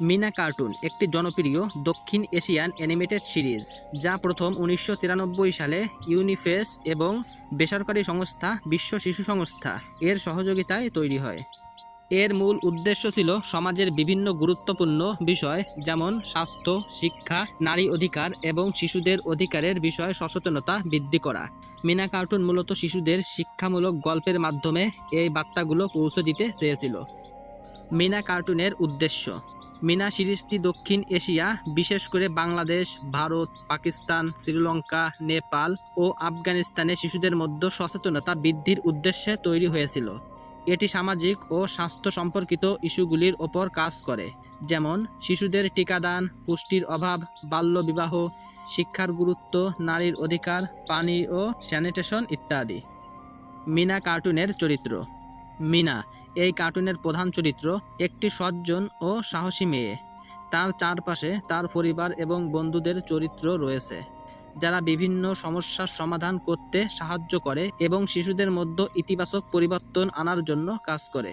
Mina cartoon, একটি জনপ্রিয় দক্ষিণ এশিয়ান অ্যানিমেটেড সিরিজ, যা প্রথম উনিশশো তিরানব্বই সালে ইউনিফেস এবং বেসরকারি সংস্থা বিশ্ব শিশু সংস্থা এর সহযোগিতায় তৈরি হয়। এর মূল উদ্দেশ্য ছিল সমাজের বিভিন্ন গুরুত্বপূর্ণ বিষয়, যেমন স্বাস্থ্য, শিক্ষা, নারী অধিকার এবং শিশুদের অধিকারের বিষয়ে সচেতনতা বৃদ্ধি করা। মিনা কার্টুন মূলত শিশুদের শিক্ষামূলক গল্পের মাধ্যমে এই বার্তাগুলো পৌঁছে দিতে চেয়েছিল। মিনা কার্টুনের উদ্দেশ্য মিনা সিরিজটি দক্ষিণ এশিয়া, বিশেষ করে বাংলাদেশ, ভারত, পাকিস্তান, শ্রীলঙ্কা, নেপাল ও আফগানিস্তানে শিশুদের মধ্যে সচেতনতা বৃদ্ধির উদ্দেশ্যে তৈরি হয়েছিল। এটি সামাজিক ও স্বাস্থ্য সম্পর্কিত ইস্যুগুলির ওপর কাজ করে, যেমন শিশুদের টিকাদান, পুষ্টির অভাব, বাল্যবিবাহ, শিক্ষার গুরুত্ব, নারীর অধিকার, পানি ও স্যানিটেশন ইত্যাদি। মিনা কার্টুনের চরিত্র। মিনা এই কার্টুনের প্রধান চরিত্র একটি সজ্জন ও সাহসী মেয়ে। তার চারপাশে তার পরিবার এবং বন্ধুদের চরিত্র রয়েছে, যারা বিভিন্ন সমস্যার সমাধান করতে সাহায্য করে এবং শিশুদের মধ্যে ইতিবাচক পরিবর্তন আনার জন্য কাজ করে।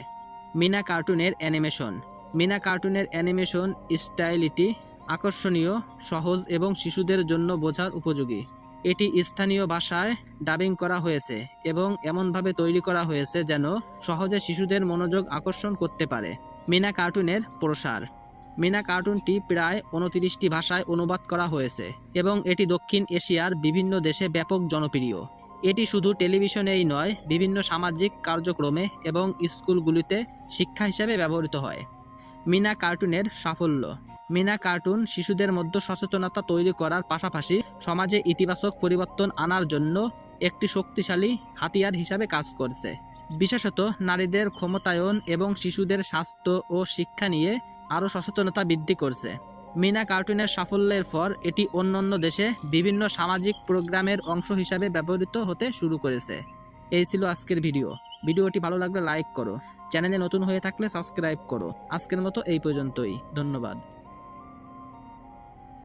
মিনা কার্টুনের অ্যানিমেশন। মিনা কার্টুনের অ্যানিমেশন স্টাইলিটি আকর্ষণীয়, সহজ এবং শিশুদের জন্য বোঝার উপযোগী। এটি স্থানীয় ভাষায় ডাবিং করা হয়েছে এবং এমনভাবে তৈরি করা হয়েছে যেন সহজে শিশুদের মনোযোগ আকর্ষণ করতে পারে। মিনা কার্টুনের প্রসার। মিনা কার্টুনটি প্রায় উনতিরিশটি ভাষায় অনুবাদ করা হয়েছে এবং এটি দক্ষিণ এশিয়ার বিভিন্ন দেশে ব্যাপক জনপ্রিয়। এটি শুধু টেলিভিশনেই নয়, বিভিন্ন সামাজিক কার্যক্রমে এবং স্কুলগুলিতে শিক্ষা হিসাবে ব্যবহৃত হয়। মিনা কার্টুনের সাফল্য। মিনা কার্টুন শিশুদের মধ্যে সচেতনতা তৈরি করার পাশাপাশি সমাজে ইতিবাচক পরিবর্তন আনার জন্য একটি শক্তিশালী হাতিয়ার হিসাবে কাজ করছে। বিশেষত নারীদের ক্ষমতায়ন এবং শিশুদের স্বাস্থ্য ও শিক্ষা নিয়ে আরও সচেতনতা বৃদ্ধি করছে। মিনা কার্টুনের সাফল্যের পর এটি অন্যান্য দেশে বিভিন্ন সামাজিক প্রোগ্রামের অংশ হিসাবে ব্যবহৃত হতে শুরু করেছে। এই ছিল আজকের ভিডিও। ভিডিওটি ভালো লাগলে লাইক করো। চ্যানেলে নতুন হয়ে থাকলে সাবস্ক্রাইব করো। আজকের মতো এই পর্যন্তই। ধন্যবাদ।